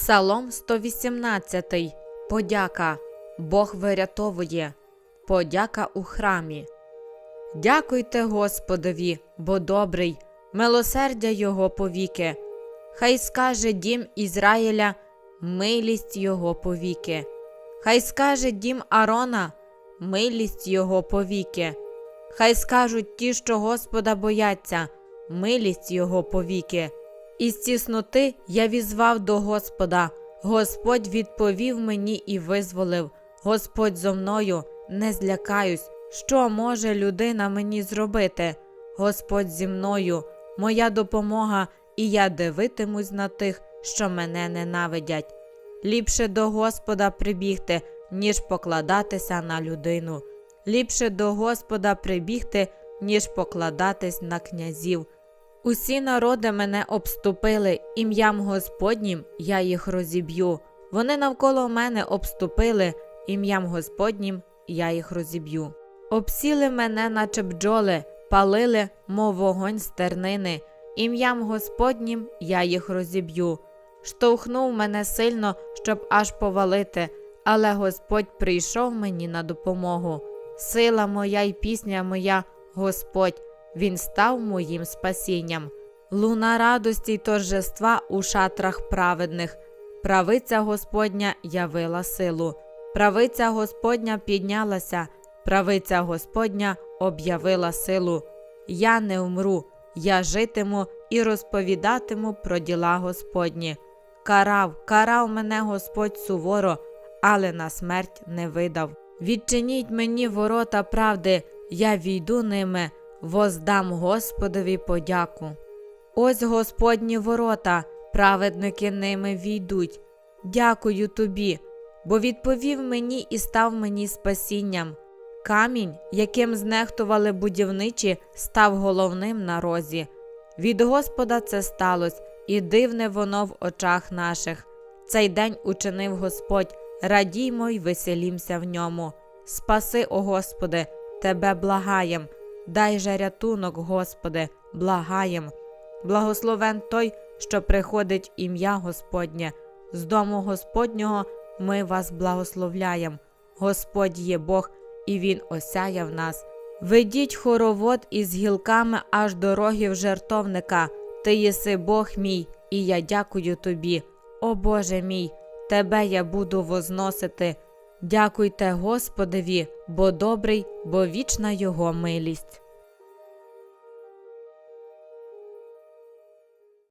Псалом 118. Подяка. Бог вирятовує. Подяка у храмі. Дякуйте Господові, бо добрий, милосердя Його повіки. Хай скаже дім Ізраїля, милість Його повіки. Хай скаже дім Арона, милість Його повіки. Хай скажуть ті, що Господа бояться, милість Його повіки. Із тісноти я візвав до Господа. Господь відповів мені і визволив. Господь зо мною не злякаюсь. Що може людина мені зробити? Господь зі мною, моя допомога, і я дивитимусь на тих, що мене ненавидять. Ліпше до Господа прибігти, ніж покладатися на людину. Ліпше до Господа прибігти, ніж покладатись на князів. Усі народи мене обступили, ім'ям Господнім я їх розіб'ю. Вони навколо мене обступили, ім'ям Господнім я їх розіб'ю. Обсіли мене, наче бджоли, палили, мов вогонь стернини, ім'ям Господнім я їх розіб'ю. Штовхнув мене сильно, щоб аж повалити, але Господь прийшов мені на допомогу. Сила моя й пісня моя, Господь, Він став моїм спасінням. Луна радості й торжества у шатрах праведних. Правиця Господня явила силу. Правиця Господня піднялася, правиця Господня об'явила силу. Я не умру, я житиму і розповідатиму про діла Господні. Карав, карав мене Господь суворо, але на смерть не видав. Відчиніть мені ворота правди, я війду ними, воздам Господові подяку. Ось Господні ворота, праведники ними війдуть. Дякую тобі, бо відповів мені і став мені спасінням. Камінь, яким знехтували будівничі, став головним на розі. Від Господа це сталося, і дивне воно в очах наших. Цей день учинив Господь, радіймо й веселімся в ньому. Спаси, о Господи, Тебе благаєм, дай же рятунок, Господи, благаєм. Благословен той, що приходить ім'я Господнє. З дому Господнього ми вас благословляєм. Господь є Бог, і Він осяяв нас. Ведіть хоровод із гілками аж до рогів жертовника. Ти єси Бог мій, і я дякую тобі. О Боже мій, Тебе я буду возносити. Дякуйте Господеві, бо добрий, бо вічна Його милість.